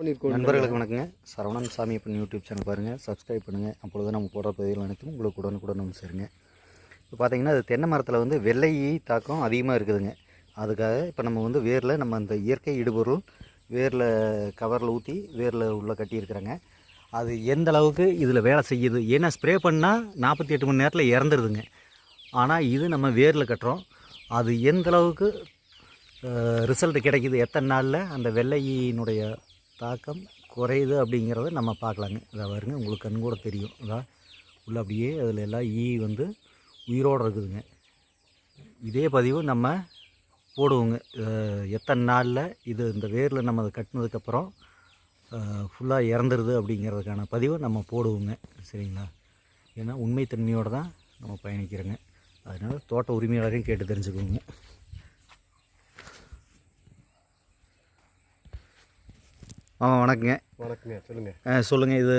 நண்பர்களுக்கு வணக்கங்க. சரவணன் சாமி பண்ணி யூடியூப் சேனல் பாருங்கள் சப்ஸ்கிரைப் பண்ணுங்கள் அப்பொழுது நம்ம போடுற பதிவுகள் அனைத்தும் உங்களுக்கு உடனுக்குடன் வந்து சேருங்க. இப்போ பார்த்தீங்கன்னா அது தென்னை மரத்தில் வந்து வெள்ளை தாக்கம் அதிகமாக இருக்குதுங்க. அதுக்காக இப்போ நம்ம வந்து வேரில் நம்ம அந்த இயற்கை இடுபொருள் வேரில் கவரில் ஊற்றி வேரில் உள்ளே கட்டியிருக்கிறேங்க. அது எந்த அளவுக்கு இதில் வேலை செய்யுது? ஏன்னா ஸ்ப்ரே பண்ணால் நாற்பத்தி எட்டு மணி நேரத்தில் இறந்துருதுங்க. ஆனால் இது நம்ம வேரில் கட்டுறோம். அது எந்த அளவுக்கு ரிசல்ட் கிடைக்கிது? எத்தனை நாளில் அந்த வெள்ளையினுடைய தாக்கம் குறையுது அப்படிங்கிறத நம்ம பார்க்கலாங்க. இதை பாருங்க உங்களுக்கு கண் கூட தெரியும். அதான் உள்ள அப்படியே அதில் எல்லாம் ஈ வந்து உயிரோடு இருக்குதுங்க. இதே பதிவு நம்ம போடுவோங்க. எத்தனை நாளில் இது இந்த வேரில் நம்ம அதை கட்டினதுக்கப்புறம் ஃபுல்லாக இறந்துருது அப்படிங்கிறதுக்கான பதிவை நம்ம போடுவோங்க. சரிங்களா? ஏன்னா உண்மைத்தன்மையோடு தான் நம்ம பயணிக்கிறோங்க. அதனால் தோட்ட உரிமையாளரையும் கேட்டு தெரிஞ்சுக்குவோங்க ஆமாம் வணக்கங்க. வணக்கங்க சொல்லுங்க. அஹ் சொல்லுங்க இது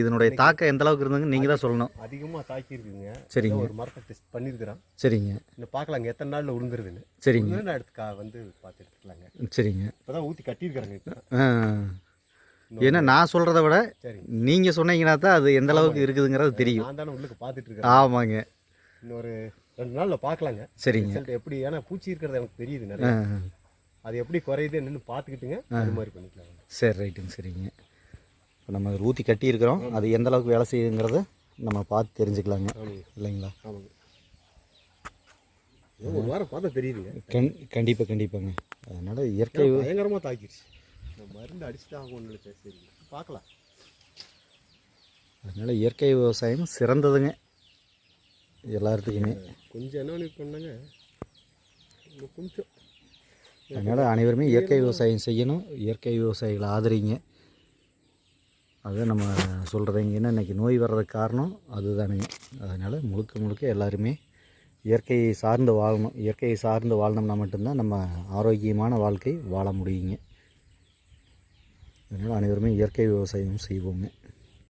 இதனுடைய தாக்கம் எந்த அளவுக்கு இருந்துங்க நீங்கள் தான் சொல்லணும். அதிகமாக தாக்கி இருக்குங்க சரிங்க. ஒரு மரத்தை டெஸ்ட் பண்ணியிருக்கிறோம். சரிங்க. இன்னும் பார்க்கலாங்க எத்தனை நாளில் உளுந்துருதுன்னு சரிங்க. கா வந்து பார்த்து எடுத்துக்கலாங்க சரிங்க. இப்போ தான் ஊற்றி கட்டியிருக்கிறாங்க இப்போ. ஏன்னா நான் சொல்கிறத விட நீங்கள் சொன்னீங்கன்னா தான் அது எந்த அளவுக்கு இருக்குதுங்கிறது தெரியும். நான் தானே உள்ளுக்கு பார்த்துட்டு இருக்கிறேன். ஆமாங்க. இன்னொரு ரெண்டு நாளில் பார்க்கலாங்க. சரிங்க. எப்படி ஏன்னா பூச்சி இருக்கிறது எனக்கு தெரியுது நிறைய. அது எப்படி குறையுது என்னன்னு பார்த்துக்கிட்டுங்க அது மாதிரி பண்ணிக்கலாங்க சரி ரைட்டுங்க சரிங்க. இப்போ நம்ம அதில் ஊற்றி கட்டியிருக்கிறோம். அது எந்த அளவுக்கு வேலை செய்யுங்கிறத நம்ம பார்த்து தெரிஞ்சுக்கலாங்க. இல்லைங்களா? ஆமாங்க. ஒரு வாரம் பார்த்தா தெரியுதுங்க. கண் கண்டிப்பாக கண்டிப்பாங்க. அதனால் இயற்கை பயங்கரமாக தாக்கிடுச்சு மருந்து அடிச்சு தான் ஆகும் நினைச்சேன். சரி பார்க்கலாம். அதனால் இயற்கை விவசாயம் சிறந்ததுங்க. எல்லாத்துக்குமே கொஞ்சம் என்ன இன்னும் கொஞ்சம் அதனால் அனைவருமே இயற்கை விவசாயம் செய்யணும். இயற்கை விவசாயிகளை ஆதரிங்க. அதுதான் நம்ம சொல்கிறதுங்க ஏன்னா இன்றைக்கி நோய் வர்றதுக்கு காரணம் அதுதானுங்க. அதனால் முழுக்க முழுக்க எல்லாருமே இயற்கையை சார்ந்து வாழணும். இயற்கையை சார்ந்து வாழ்ந்தோம்னா மட்டும்தான் நம்ம ஆரோக்கியமான வாழ்க்கை வாழ முடியுங்க. அதனால் அனைவருமே இயற்கை விவசாயம் செய்வோங்க.